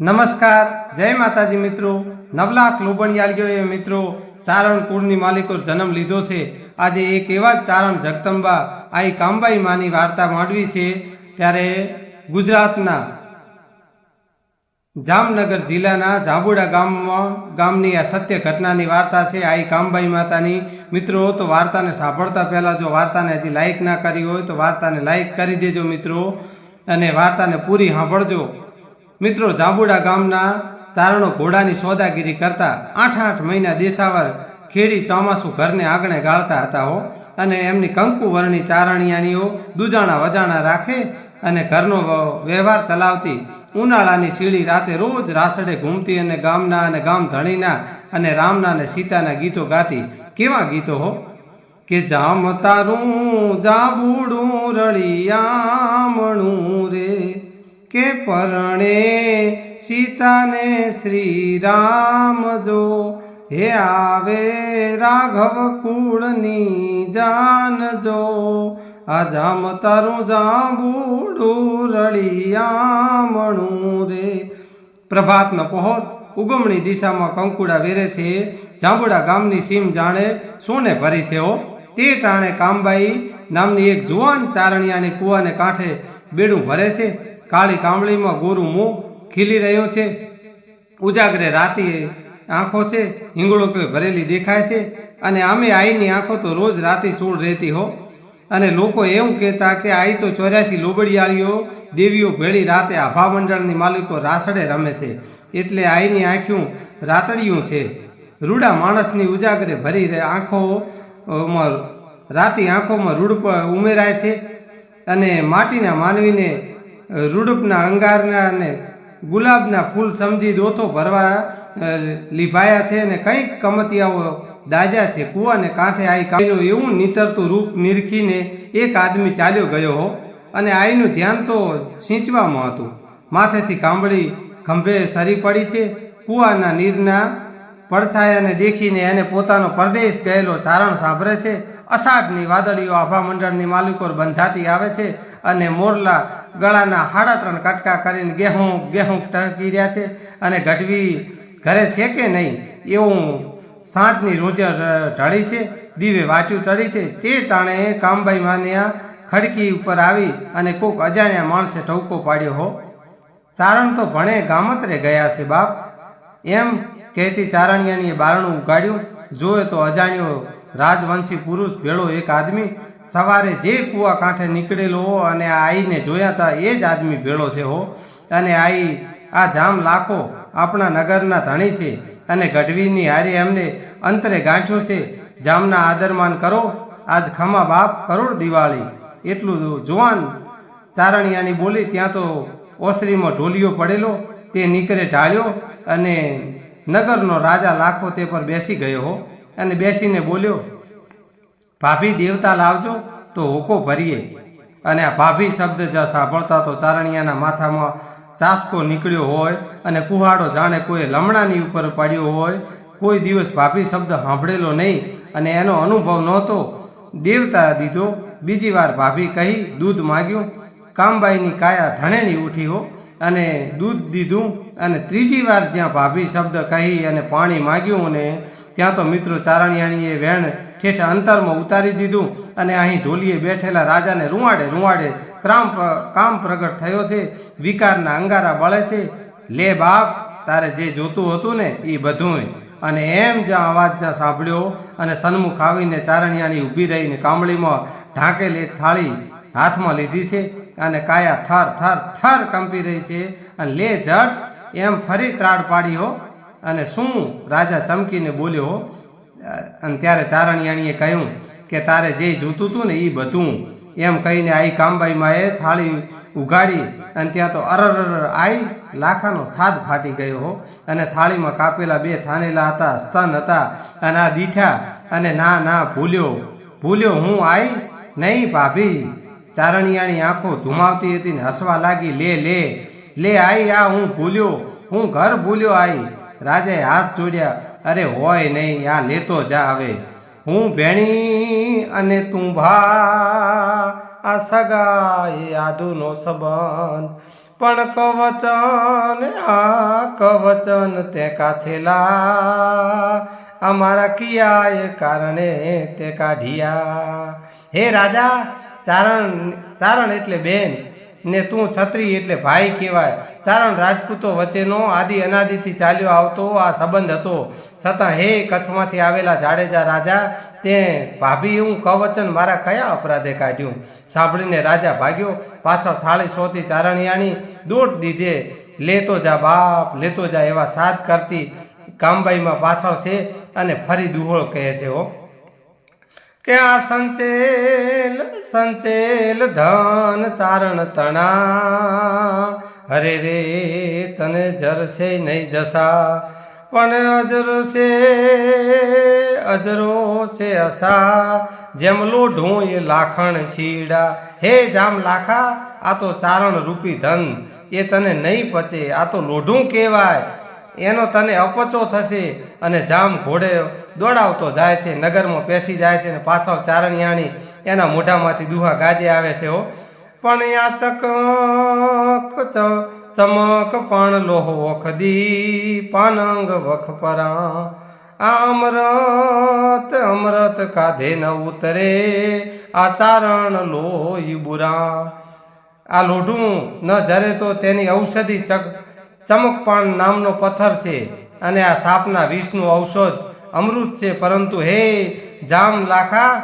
નમસ્કાર, જય માતાજી મિત્રો. નવલાખ લોબણિયાળીઓએ મિત્રો, ચારણ કુળની માલિકો જન્મ લીધો છે. આજે એક એવા ચારણ જગદંબા આઈ કામબાઈ માની વાર્તા માંડવી છે. ત્યારે ગુજરાતના જામનગર જિલ્લાના જાંબુડા ગામમાં, ગામની આ સત્ય ઘટનાની વાર્તા છે. આઈ કામબાઈ માતાની. મિત્રો, તો વાર્તાને સાંભળતા પહેલાં જો વાર્તાને હજી લાઈક ના કરી હોય, તો વાર્તાને લાઈક કરી દેજો મિત્રો. અને વાર્તાને પૂરી સાંભળજો. મિત્રો, જાંબુડા ગામના ચારણો ઘોડાની સોદાગીરી કરતા આઠ આઠ મહિના દેશાવર ખેડી ચોમાસું ઘરને આંગણે ગાળતા હતા હો. અને એમની કંકુ વર્ણી ચારણિયાનીઓ દુજાણા વજાણા રાખે અને ઘરનો વ્યવહાર ચલાવતી ઉનાળાની સીડી રાતે રોજ રાસડે ઘૂમતી અને ગામના અને ગામ ધણીના અને રામના અને સીતાના ગીતો ગાતી. કેવા ગીતો હો? કે જામ તારું જાબુડું રળિયામણું રે. કે પરણે સીતાને શ્રી રામ જો? હે આવે રાઘવ કુળની જાનજો આ જામ તારું જાંબુડું રળિયામણું રે. પ્રભાતનો પહોર ઉગમણી દિશામાં કંકુડા વેરે છે. જાંબુડા ગામની સીમ જાણે સોને ભરી છે હો. તે ટાણે કામબાઈ નામની એક જુવાન ચારણિયાની કુવાને કાંઠે બેડું ભરે છે. કાળી કામળીમાં ગોરું મોં ખીલી રહ્યું છે. ઉજાગરે રાતી આંખો છે, હિંગળો કે ભરેલી દેખાય છે અને આમે આઈની આંખો તો રોજ રાતી ચૂળ રહેતી હો. અને લોકો એવું કહેતા કે આઈ તો ચોર્યાસી લોબડિયાળીઓ, દેવીઓ ભેળી રાતે આભા મંડળની માલિકો રાસડે રમે છે. એટલે આઈની આંખ્યું રાતડિયું છે. રૂડા માણસની ઉજાગરે ભરી રહે આંખોમાં, રાતી આંખોમાં રૂડ ઉમેરાય છે અને માટીના માનવીને રૂડપના અંગારના અને ગુલાબના ફૂલ સમજી દોતો ભરવા લીભાયા છે અને કંઈક કમતિયાઓ દાજ્યા છે કૂવાને કાંઠે આઈ કાઈનું એવું નીતરતું રૂપ નિરખીને એક આદમી ચાલ્યો ગયો હો અને આઈનું ધ્યાન તો સિંચવામાં હતું. માથેથી કાંબળી ખંભે સરી પડી છે. કૂવાના નીરના પડછાયાને દેખીને એને પોતાનો પરદેશ ગયેલો ચારણ સાંભળે છે. અષાઢની વાદળીઓ આભા મંડળની માલિકો બંધાતી આવે છે. અને મોરલા ગળાના હાડા ત્રણ કટકા કરીને ગેહું ગેહું ટકી રહ્યા છે. અને ગઢવી ઘરે છે કે નહીં, એવું સાંજની રોજે ઢળી છે. દીવે વાટ્યું ચડી છે. તે ટાણે કામભાઈ માન્યા ખડકી ઉપર આવી અને કોક અજાણ્યા માણસે ટવકો પાડ્યો હો. ચારણ તો ભણે ગામત્રે ગયા છે બાપ. એમ કહેતી ચારણિયાની બારણું ઉગાડ્યું. જોયે તો અજાણ્યો રાજવંશી પુરુષ, ભેળો એક આદમી, સવારે જે કૂવા કાંઠે નીકળેલો હો અને આઈને જોયા હતા એ જ આદમી ભેળો છે હો. અને આઈ, આ જામ લાખો આપણા નગરના ધણી છે અને ગઢવીની હારે એમને અંતરે ગાંઠ્યો છે. જામના આદરમાન કરો, આજ ખમા બાપ કરોડ દિવાળી. એટલું જુવાન ચારણિયાની બોલી, ત્યાં તો ઓસરીમાં ઢોલિયો પડેલો, તે નીકળે ઢાળ્યો અને નગરનો રાજા લાખો તે પર બેસી ગયો હો. અને બેસીને બોલ્યો, ભાભી દેવતા લાવજો તો હોકો ભરીએ. અને આ ભાભી શબ્દ જ્યાં સાંભળતા તો ચારણિયાના માથામાં ચાસકો નીકળ્યો હોય અને કુહાડો જાણે કોઈ લમણાની ઉપર પડ્યો હોય, કોઈ દિવસ ભાભી શબ્દ સાંભળેલો નહીં અને એનો અનુભવ નહોતો. દેવતા દીધો. બીજી વાર ભાભી કહી, દૂધ માગ્યું. કામબાઈની કાયા ધણેની ઉઠી હો. અને દૂધ દીધું અને ત્રીજી વાર જ્યાં ભાભી શબ્દ કહી અને પાણી માગ્યું અને ત્યાં તો મિત્રો ચારણિયાણીએ વેણ ઠેઠ અંતરમાં ઉતારી દીધું અને અહીં ઢોલીએ બેઠેલા રાજાને રૂવાડે રૂવાડે ક્રામ કામ પ્રગટ થયો છે, વિકારના અંગારા બળે છે. લે બાપ, તારે જે જોતું હતું ને એ બધું અને એમ જ્યાં અવાજ જ્યાં સાંભળ્યો અને સન્મુખ આવીને ચારણિયાણી ઊભી રહીને કામળીમાં ઢાંકેલી થાળી હાથમાં લીધી છે. અને કાયા થર થર થર કંપી રહી છે અને લે જડ એમ ફરી ત્રાડ પાડી હો અને શું રાજા ચમકીને બોલ્યો અને ત્યારે ચારણિયાણીએ કહ્યું કે તારે જે જોતું હતું ને એ બધું. એમ કહીને આઈ કામબાઈ માએ થાળી ઉગાડી અને ત્યાં તો અરર આઈ લાખાનો સાદ ફાટી ગયો હો. અને થાળીમાં કાપેલા બે થાનેલા હતા, સ્તન હતા અને આ દીઠા અને ના ના ભૂલ્યો. ભૂલ્યો હું આઈ નહીં ભાભી. ચારણિયાની આંખો ધુમાવતી હતી ને હસવા લાગી, લે લે લે, આઈ, આ હું ભૂલ્યો, હું ઘર ભૂલ્યો, આઈ. રાજાએ હાથ જોડ્યા, અરે હોય નહીં, આ લેતો જા હવે. હું ભેણી અને તું ભા, આ સગાઈ આદુનો સંબંધ. પણ કવચન, આ કવચન તે કાછેલા. અમારા કિયાએ કારણે તે કાઢિયા. હે રાજા ચારણ ચારણ એટલે બેન ને તું છત્રી એટલે ભાઈ કહેવાય. ચારણ રાજપૂતો વચ્ચેનો આદિ અનાદિથી ચાલ્યો આવતો આ સંબંધ હતો. છતાં હે કચ્છમાંથી આવેલા જાડેજા રાજા, તે ભાભી હું કવચન મારા કયા અપરાધે કાઢ્યું? સાંભળીને રાજા ભાગ્યો, પાછળ થાળી સોથી ચારણિયાની દોટ દીધે, લેતો જા બાપ, લેતો જા એવા સાથ કરતી કામબાઈમાં પાછળ છે અને ફરી દુહોળ કહે છે, હો. કે આ સંચેલ સંચેલ ધન ચારણ તણા? હરે રે, તને જરશે નહીં જસા? પણ અજરો છે અજરો છે અસા? જેમ લોઢું લાખણ શીડા. હે જામ લાખા, આ તો ચારણ રૂપી ધન. એ તને નહીં પચે, આ તો લોઢું કહેવાય. એનો તને અપચો થશે અને જામ ઘોડે દોડાવતો જાય છે, નગરમાં પેસી જાય છે અને પાછળ ચારણિયાણી એના મોઢામાંથી દુહા ગાજે આવે છે હો. પણ યા ચક ચ- ચમક પણ લોહ વખદી પાનંગ વખ પરા. અમરત અમરત કાધે ન ઉતરે, આ ચારણ લોહી બુરા. આ લોઢું ન જરે તો તેની ઔષધિ ચક ચમકપાણ નામનો પથ્થર છે અને આ સાપના વિષનું ઔષધ અમૃત છે. પરંતુ હે જામ લાખા,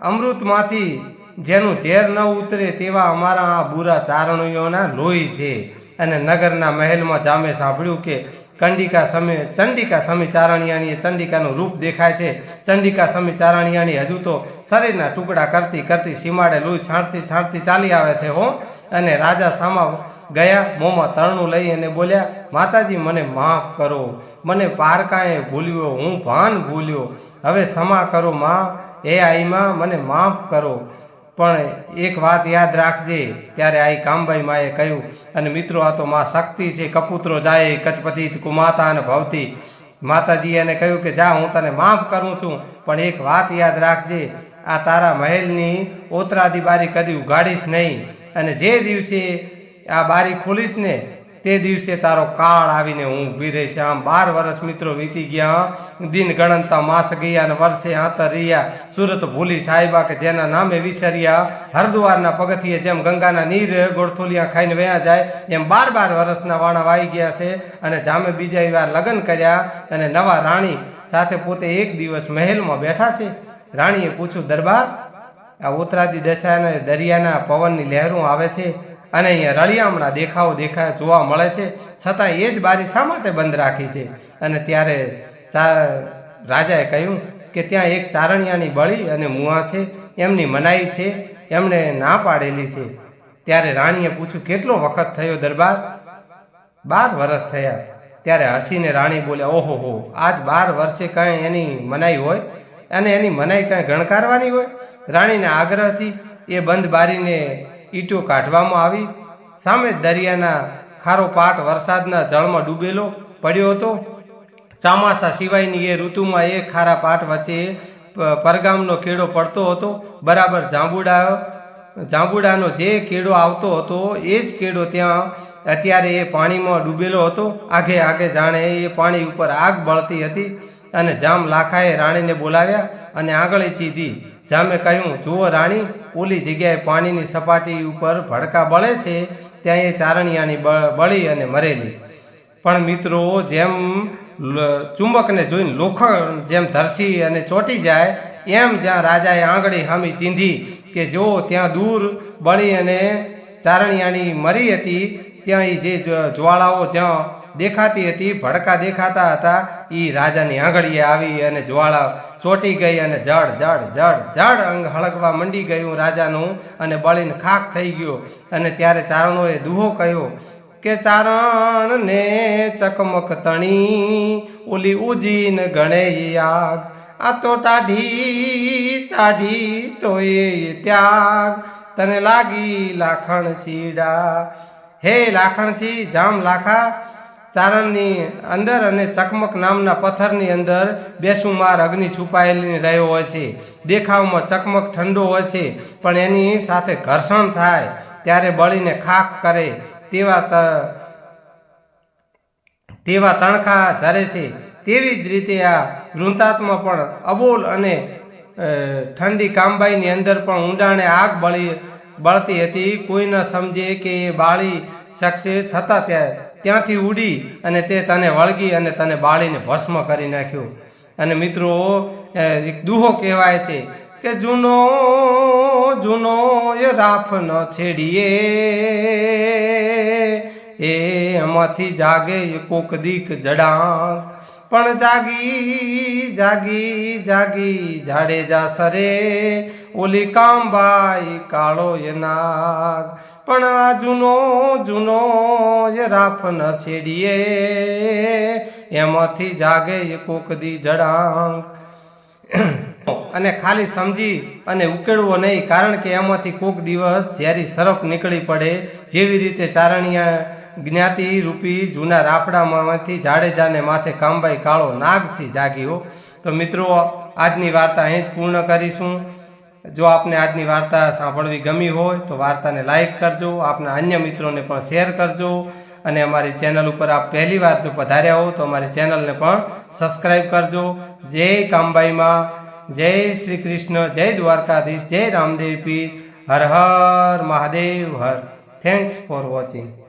અમૃતમાંથી જેનું ઝેર ન ઉતરે તેવા અમારા આ બુરા ચારણીઓના લોહી છે. અને નગરના મહેલમાં જામે સાંભળ્યું કે કંડિકા સમી, ચંડિકા સમી ચારણિયાણીએ ચંડિકાનું રૂપ દેખાય છે. ચંડિકા સમી ચારણિયાણી હજુ તો શરીરના ટુકડા કરતી કરતી સીમાડે લોહી છાંટતી છાંટતી ચાલી આવે છે હો. અને રાજા સામા ગયા મોંમાં તરણું લઈ અને બોલ્યા, માતાજી, મને માફ કરો. મને પારકાએ ભૂલ્યો, હું ભાન ભૂલ્યો. હવે ક્ષમા કરો માં, એ આઈમાં મને માફ કરો. પણ એક વાત યાદ રાખજે. ત્યારે આઈ કામબાઈ માએ કહ્યું, અને મિત્રો, આ તો માં શક્તિ છે. કપૂતરો જાય કચપતિ કુમાતા અને ભવતી. માતાજીએ એને કહ્યું કે, જા, હું તને માફ કરું છું. પણ એક વાત યાદ રાખજે. આ તારા મહેલની ઓતરાદી બારી કદી ઉગાડીશ નહીં. અને જે દિવસે આ બારી ખોલીશ ને તે દિવસે તારો કાળ આવીને હું ઊભી રહીશ. આમ બાર વર્ષ મિત્રો વીતી ગયા દિન ગણનતા માસ ગયા અને વર્ષે આંતર રહ્યા. સુરત ભૂલી સાહેબા કે જેના નામે વિસર્યા, હરદ્વારના પગથિયે જેમ ગંગાના નીર ગોળથોલિયા ખાઈને વયા જાય, એમ બાર બાર વર્ષના વાણા વાઈ ગયા છે અને જામે બીજા વાર લગ્ન કર્યા અને નવા રાણી સાથે પોતે એક દિવસ મહેલમાં બેઠા છે. રાણીએ પૂછ્યું, દરબાર, આ ઉત્તરાદી દશાના દરિયાના પવનની લહેરો આવે છે? અને અહીંયા રળિયામણા દેખાવો દેખાય, જોવા મળે છે. છતાં એ જ બારી શા માટે બંધ રાખી છે? અને ત્યારે રાજાએ કહ્યું કે ત્યાં એક ચારણિયાની બળી અને મુઆ છે. એમની મનાઈ છે. એમણે ના પાડેલી છે. ત્યારે રાણીએ પૂછ્યું, કેટલો વખત થયો દરબાર? બાર વર્ષ થયા. ત્યારે હસીને રાણી બોલ્યા, ઓહો હો, આજ બાર વર્ષે કાંઈ એની મનાઈ હોય? અને એની મનાઈ કાંઈ ગણકારવાની હોય? રાણીને આગ્રહથી એ બંધ બારીને ઈંટો કાઢવામાં આવી. સામે દરિયાના ખારો પાટ વરસાદના જળમાં ડૂબેલો પડ્યો હતો. ચોમાસા સિવાયની એ ઋતુમાં એ ખારા પાટ વચ્ચે પરગામનો કેળો પડતો હતો. બરાબર જાંબુડા, જાંબુડાનો જે કેળો આવતો હતો, એ જ કેળો ત્યાં અત્યારે એ પાણીમાં ડૂબેલો હતો. આગે આગે જાણે એ પાણી ઉપર આગ બળતી હતી અને જામ લાખાએ રાણીને બોલાવ્યા અને આંગળી ચીધી જામે કહ્યું, જુઓ રાણી, ઓલી જગ્યાએ પાણીની સપાટી ઉપર ભડકા બળે છે, ત્યાં એ ચારણિયાની બળી અને મરેલી. પણ મિત્રો, જેમ ચુંબકને જોઈને લોખંડ જેમ ધરસી અને ચોંટી જાય, એમ જ્યાં રાજાએ આંગળી હામી ચીંધી કે જો ત્યાં દૂર બળી અને ચારણિયાની મરી હતી, ત્યાં એ જે, જ્વાળાઓ જ્યાં દેખાતી હતી, ભડકા દેખાતા હતા. એ રાજાની આંગળીએ આવી અને જ્વાળા ચોંટી ગઈ અને જડ જડ જડ જડ અંગ હળગવા મંડી ગયું રાજાનું અને બળીને ખાખ થઈ ગયો. અને ત્યારે ચારણોએ દુહો કહ્યો, કે ચારણ ને ચકમક તણી, ઓલી ઉજીન ગણે આગ. આ તો ટાઢી ટાઢી તો એ ત્યાગ. તને લાગી લાખણ સીડા હે લાખણસી જામ લાખા ચારણની અંદર અને ચકમક નામના પથ્થરની અંદર બેસુમાર અગ્નિ છુપાયેલી રહ્યો હોય છે. દેખાવમાં ચકમક ઠંડો હોય છે, પણ એની સાથે ઘર્ષણ થાય ત્યારે બળીને ખાખ કરે તેવા તેવા તણખા ધરે છે. તેવી જ રીતે આ વૃંતાત્મા પણ અબોલ અને ઠંડી કામબાઈની અંદર પણ ઊંડાણે આગ બળી, બળતી હતી. કોઈ ન સમજે કે એ બાળી શકશે છતાં ત્યાં ત્યાંથી ઉડી અને તે તને વળગી અને તને બાળીને ભસ્મ કરી નાખ્યું. અને મિત્રો એક દુહો કહેવાય છે કે જૂનો જૂનો એ રાફ ન છેડીએ. એ એમાંથી જાગે કોક દીક જડાણ. પણ જાગી જાગી જાગી જાડેજા સરે. ઓલી કામબાઈ કાળો એ નાગ. પણ આ જૂનો જૂનો એ રાફ ન છેડીએ. એમાંથી જાગે એ કોક દી જડાંગ. અને ખાલી સમજી અને ઉકેળવો નહીં, કારણ કે એમાંથી કોક દિવસ ઝેરી સરફ નીકળી પડે. જેવી રીતે ચારણીયા જ્ઞાતિ રૂપી જૂના રાફડામાંથી જાડેજાને માથે કામભાઈ કાળો નાગથી જાગ્યો. તો મિત્રો, આજની વાર્તા અહીં જ પૂર્ણ કરીશું. જો આપને આજની વાર્તા સાંભળવી ગમી હોય તો વાર્તાને લાઇક કરજો, આપના અન્ય મિત્રોને પણ શેર કરજો અને અમારી ચેનલ ઉપર આપ પહેલી વાર જો પધાર્યા હો તો અમારી ચેનલને પણ સબસ્ક્રાઈબ કરજો. જય કામબાઈમાં જય શ્રી કૃષ્ણ, જય દ્વારકાધીશ, જય રામદેવ હર હર મહાદેવ, હર. Thanks for watching